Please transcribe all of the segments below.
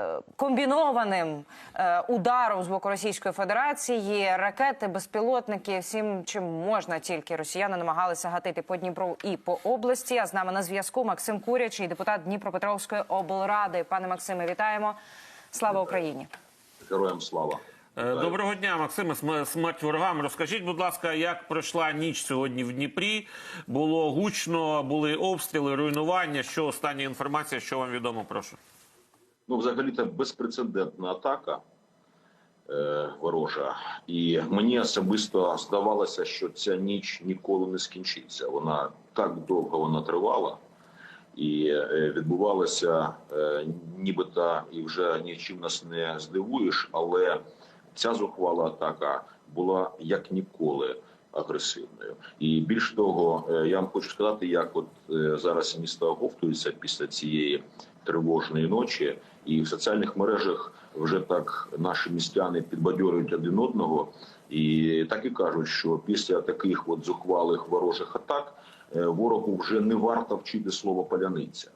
е, комбінованим е, ударом з боку Російської Федерації. Ракети, безпілотники, всім чим можна, тільки росіяни намагалися гатити по Дніпру і по області. А з нами на зв'язку Максим Курячий, депутат Дніпропетровської облради. Пане Максиме, вітаємо. Слава Україні! Героям слава. Е, Доброго дня, Максиме. Смерть ворогам. Розкажіть, будь ласка, як пройшла ніч сьогодні в Дніпрі? Було гучно, були обстріли, руйнування. Що остання інформація? Що вам відомо? Прошу. Ну, взагалі, це безпрецедентна атака е, ворожа. І мені особисто здавалося, що ця ніч ніколи не скінчиться. Вона так довго вона тривала. І е, відбувалося е, нібито і вже нічим нас не здивуєш, але ця зухвала атака була як ніколи агресивною. І більш того, е, я вам хочу сказати, як от е, зараз місто оговтується після цієї тривожної ночі, і в соціальних мережах вже так наші містяни підбадьорюють один одного, і так і кажуть, що після таких от зухвалих ворожих атак е, ворогу вже не варто вчити слово паляниця.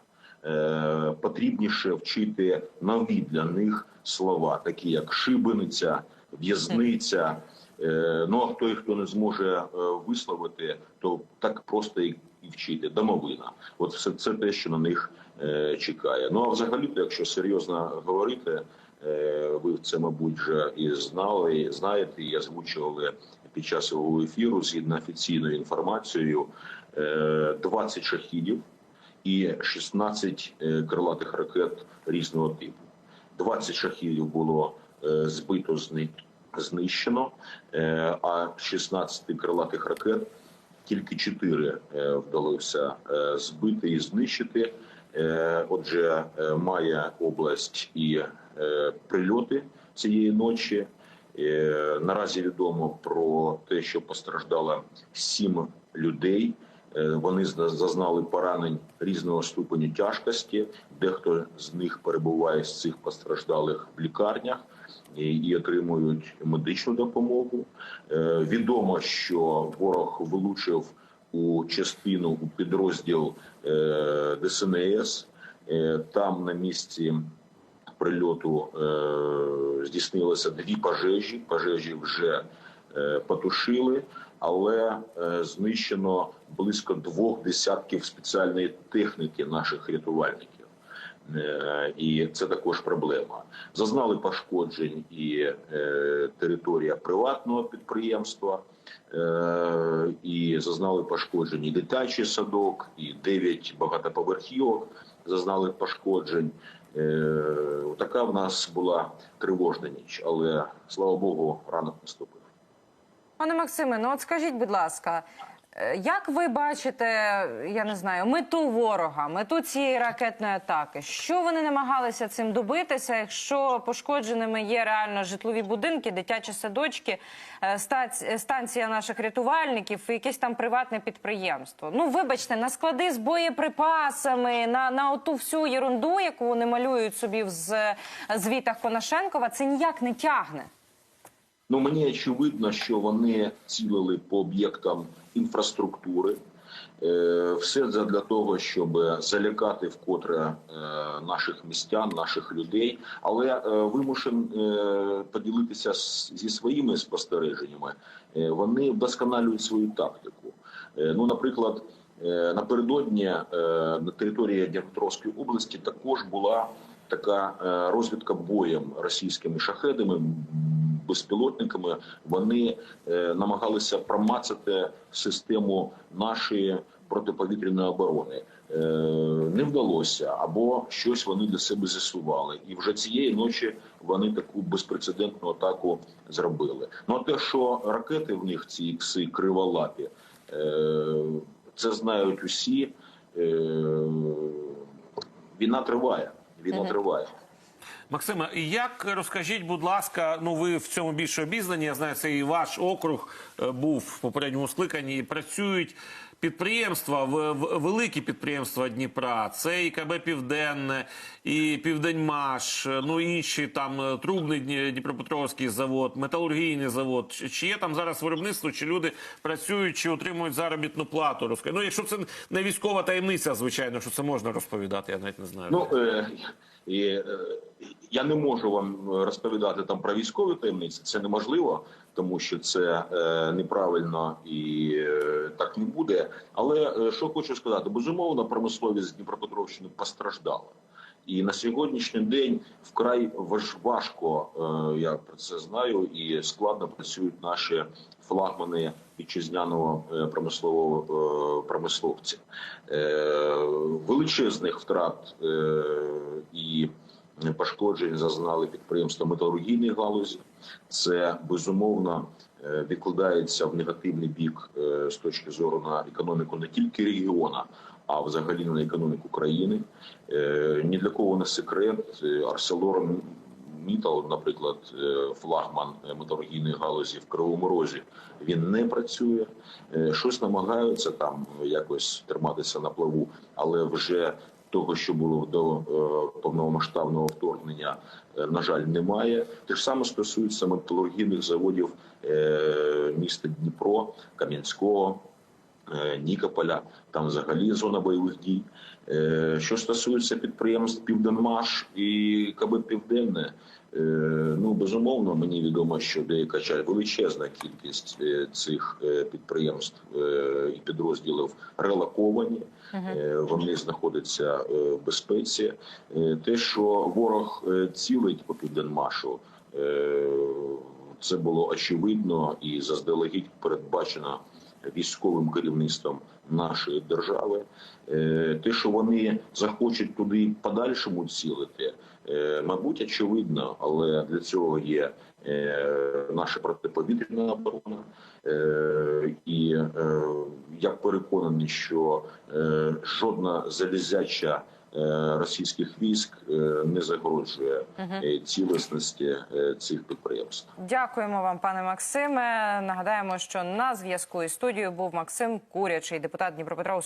Потрібніше вчити нові для них слова, такі як шибениця, в'язниця. Е, Ну а той, хто не зможе е, висловити, то так просто і вчити домовина. От все це те, що на них е, чекає. Ну а взагалі, то якщо серйозно говорити, ви це мабуть вже і знали, і знаєте, і озвучували під час свого ефіру згідно офіційною інформацією, е, 20 шахідів і 16 е, крилатих ракет різного типу. 20 шахідів було збито зни- знищено, е, а 16 крилатих ракет тільки 4 вдалося е, збити і знищити. Е, Отже, е, має область і е, прильоти цієї ночі. Е, Наразі відомо про те, що постраждало сім людей. Е, Вони зазнали поранень різного ступеню тяжкості. Дехто з них перебуває з цих постраждалих в лікарнях і, отримують медичну допомогу. Е, Відомо, що ворог вилучив у частину у підрозділ е, ДСНС. Там на місці прильоту здійснилося дві пожежі. Пожежі вже потушили, але е, знищено близько двох десятків спеціальної техніки наших рятувальників. Е, І це також проблема. Зазнали пошкоджень і е, територія приватного підприємства, і зазнали пошкоджень і дитячий садок, і 9 багатоповерхівок зазнали пошкоджень. Така в нас була тривожна ніч, але слава Богу, ранок наступив. Пане Максиме, ну от скажіть, будь ласка, е, як ви бачите, я не знаю, мету ворога, мету цієї ракетної атаки? Що вони намагалися цим добитися, якщо пошкодженими є реально житлові будинки, дитячі садочки, е, станція наших рятувальників і якесь там приватне підприємство? Ну, вибачте, на склади з боєприпасами, на, на оту всю єрунду, яку вони малюють собі в звітах Конашенкова, це ніяк не тягне. Ну мені очевидно, що вони цілили по об'єктам інфраструктури. Е, Все це для того, щоб залякати вкотре е, наших містян, наших людей. Але е, вимушен поділитися зі своїми спостереженнями. Вони вдосконалюють свою тактику. Ну, наприклад, напередодні на території Дніпропетровської області також була така розвідка боєм російськими шахедами, безпілотниками. Вони е, намагалися промацати систему нашої протиповітряної оборони. Е, Не вдалося, або щось вони для себе з'ясували, і вже цієї ночі вони таку безпрецедентну атаку зробили. Ну а те, що ракети в них ці ікси криволапі, е, це знають усі. Війна триває. Війна триває. Максиме, як розкажіть, будь ласка, ну ви в цьому більше обізнані. Я знаю, це і ваш округ е, був в попередньому скликанні. Працюють підприємства, великі підприємства Дніпра. Це і КБ Південне, і Південьмаш, е, ну інші там е, трубний Дніпропетровський завод, металургійний завод. Чи- є там зараз виробництво, чи люди працюють, чи отримують заробітну плату? Розкажіть. Ну, якщо це не військова таємниця, звичайно, що це можна розповідати, я навіть не знаю. Ну і, е, Я не можу вам розповідати там про військові таємниці. Це неможливо, тому що це е, неправильно і е, так не буде. Але що хочу сказати, безумовно, промисловість Дніпропетровщини постраждала. І на сьогоднішній день вкрай важ- важко, е, я про це знаю, і складно працюють наші флагмани вітчизняного е, промислового е, промисловця. Величезних втрат і пошкоджень зазнали підприємства металургійної галузі. Це безумовно відкладається в негативний бік е, з точки зору на економіку не тільки регіона, а взагалі на економіку країни. Е, Ні для кого не секрет. Арселор Мітал, наприклад, е, флагман е, металургійної галузі в Кривому Розі, він не працює. Е, Щось намагаються там якось триматися на плаву, але вже того, що було до е, повномасштабного вторгнення, е, на жаль, немає. Те ж саме стосується металургійних заводів е, міста Дніпро, Кам'янського. Нікополя, там взагалі зона бойових дій. Що стосується підприємств Південмаш і КБ Південне, ну безумовно, мені відомо, що деяка ча- величезна кількість е, цих е, підприємств е, і підрозділів релоковані. Е, Вони знаходяться в безпеці. Те, що ворог цілить по південмашу, це було очевидно і заздалегідь передбачено військовим керівництвом нашої держави. Те, що вони захочуть туди подальшому цілити, мабуть, очевидно, але для цього є е, наша протиповітряна оборона. Е, І е, я переконаний, що е, жодна залізяча е, російських військ е, не загрожує е, цілісності е, цих підприємств. Дякуємо вам, пане Максиме. Нагадаємо, що на зв'язку із студією був Максим Курячий, депутат Дніпропетровського.